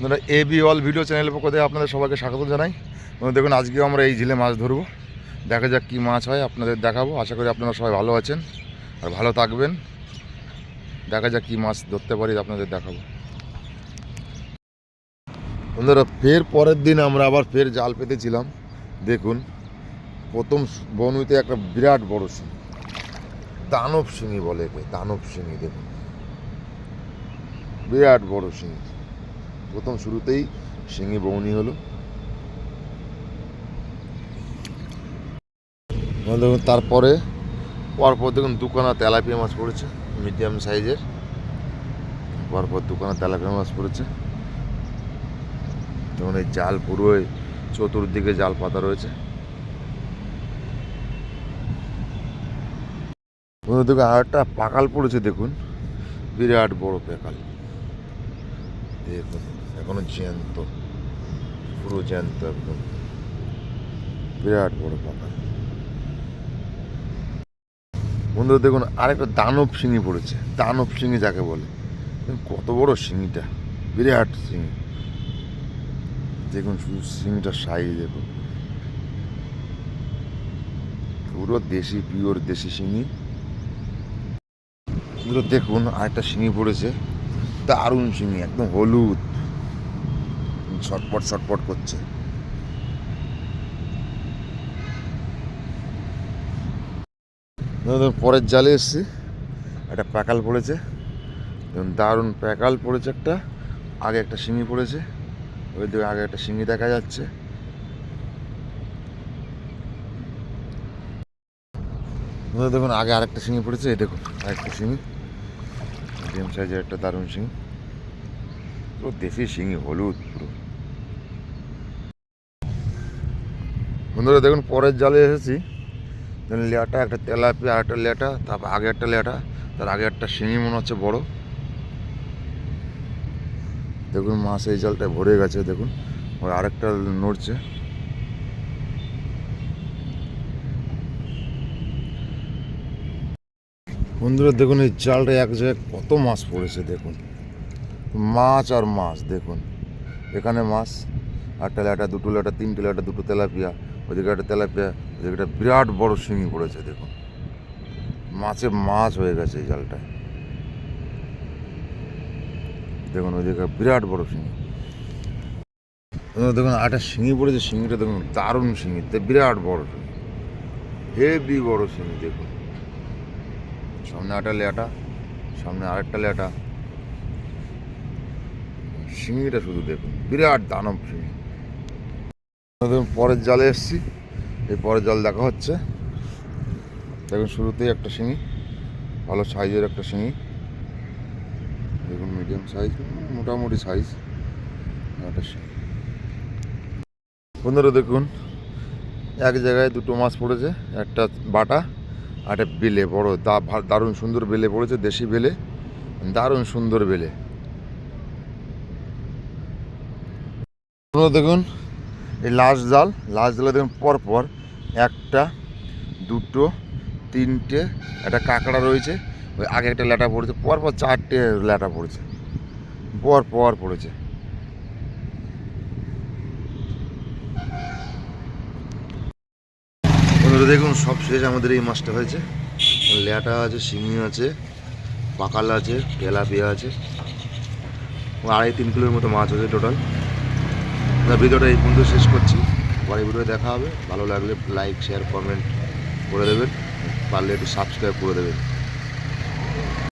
আপনারা A B all video চ্যানেলের পক্ষ থেকে আপনাদের সবাইকে স্বাগত জানাই। এবং দেখুন, আজকেও আমরা এই ঝিলে মাছ ধরবো। দেখা যাক কী মাছ হয়, আপনাদের দেখাবো। আশা করি আপনারা সবাই ভালো আছেন আর ভালো থাকবেন। দেখা যাক কী মাছ ধরতে পারি, আপনাদের দেখাবো। বন্ধুরা, ফের পরের দিন আমরা আবার ফের জাল পেতেছিলাম। দেখুন, প্রথম বনুইতে একটা বিরাট বড় শিঙি। দানব শিঙি বলে দানব শিঙি, দেখুন। বিরাট বড় শিঙি। প্রথম শুরুতেই শিঙি বৌনি হলো। দেখুন, তারপরে পরপর দেখুন দুখানা তেলাপিয়া মাছ পড়েছে মিডিয়াম সাইজের পরপর দুখানা তেলাপিয়া মাছ পড়েছে। যেমন এই জাল পুরোই চতুর্দিকে জাল পাতা রয়েছে। দেখুন, আর একটা পাকাল পড়েছে, দেখুন। বিরাট বড় পেকাল। দেখুন। এখনও জ্যান্ত পুরো জ্যান্ত একদম বিরাট বড় পাকা বন্ধুরা, দেখুন, আরেকটা দানব শিঙি পড়েছে। দানব শিঙি যাকে বলে। কত বড় শিঙিটা বিরাট শিঙি দেখুন, শুধু শিঙিটার সাইজ দেখুন। পুরো দেশি পিওর দেশি শিঙি দেখুন, আরেকটা শিঙি পড়েছে। দারুণ শিঙি একদম হলুদ। ছটপট ছটপট করছে। পরের জালে এসছি। একটা প্যাকাল পড়েছে। দারুণ প্যাকাল পড়েছে একটা। আগে একটা শিঙি পড়েছে। ওই দিকে আগে একটা শিঙি দেখা যাচ্ছে। দেখুন, আগে আরেকটা শিঙি পড়েছে, এই দেখুন, আরেকটা শিঙি। মিডিয়াম সাইজের একটা দারুণ শিঙি। পুরো দেশি শিঙি, হলুদ, পুরো। বন্ধুরা, দেখুন, পরের জালে এসেছি। লেয়াটা একটা তেলাপি আর একটা লেটা তারপর আগে একটা লেটা তার আগে একটা শিঙি, মনে হচ্ছে বড়। দেখুন মাছ এই জালটায় ভরে গেছে, দেখুন, ওই আরেকটা নড়ছে। বন্ধুরা, দেখুন, এই জালটা এক জায়গায় কত মাছ পড়েছে, দেখুন। মাছ আর মাছ, দেখুন। এখানে মাছ আটটা লেটা দুটো লেটা তিনটে লেটা দুটো তেলাপিয়া। ওদিকে একটা তেলাপিয়া, ওদিকে একটা বিরাট বড় শিঙি পড়েছে, দেখুন। মাছে মাছ হয়ে গেছে এই জালটায়। দেখুন ওইদিকে বিরাট বড় শিঙি। দেখুন একটা শিঙি পড়েছে, শিঙিটা দেখুন, দারুণ শিঙি বিরাট বড় শিঙি। হেভি বড় শিঙি, দেখুন। সামনে একটা লেটা সামনে আরেকটা লেটা শিঙিটা শুধু দেখুন, বিরাট দানব শিঙি। পরের জালে এসছি। এই পরের জাল দেখা হচ্ছে। দেখুন, শুরুতেই একটা শিঙি, ভালো সাইজের একটা শিঙি। দেখুন মিডিয়াম সাইজ মোটামুটি সাইজ একটা শিঙি। বন্ধুরা, দেখুন, এক জায়গায় দুটো মাছ পড়েছে, একটা বাটা, আর একটা বেলে, বড় দারুণ সুন্দর বেলে পড়েছে, দেশি বেলে, দারুণ সুন্দর বেলে। দেখুন এই লাস্ট জাল লাস্ট জালে দেখুন পরপর একটা, দুটো, তিনটে, একটা কাঁকড়া রয়েছে, ওই আগে একটা ল্যাটা পড়েছে, পরপর চারটে ল্যাটা পড়েছে পর পর পড়েছে দেখুন, সব শেষ আমাদের এই মাছটা হয়েছে। ল্যাটা আছে, শিঙি আছে, পাকাল আছে, তেলাপিয়া আছে, আড়াই তিন কিলোর মতো মাছ হয়েছে টোটাল ভিডিওটা এই পর্যন্ত শেষ করছি। পরে ভিডিও দেখা হবে। ভালো লাগলে লাইক শেয়ার কমেন্ট করে দেবেন। পারলে একটু সাবস্ক্রাইব করে দেবেন।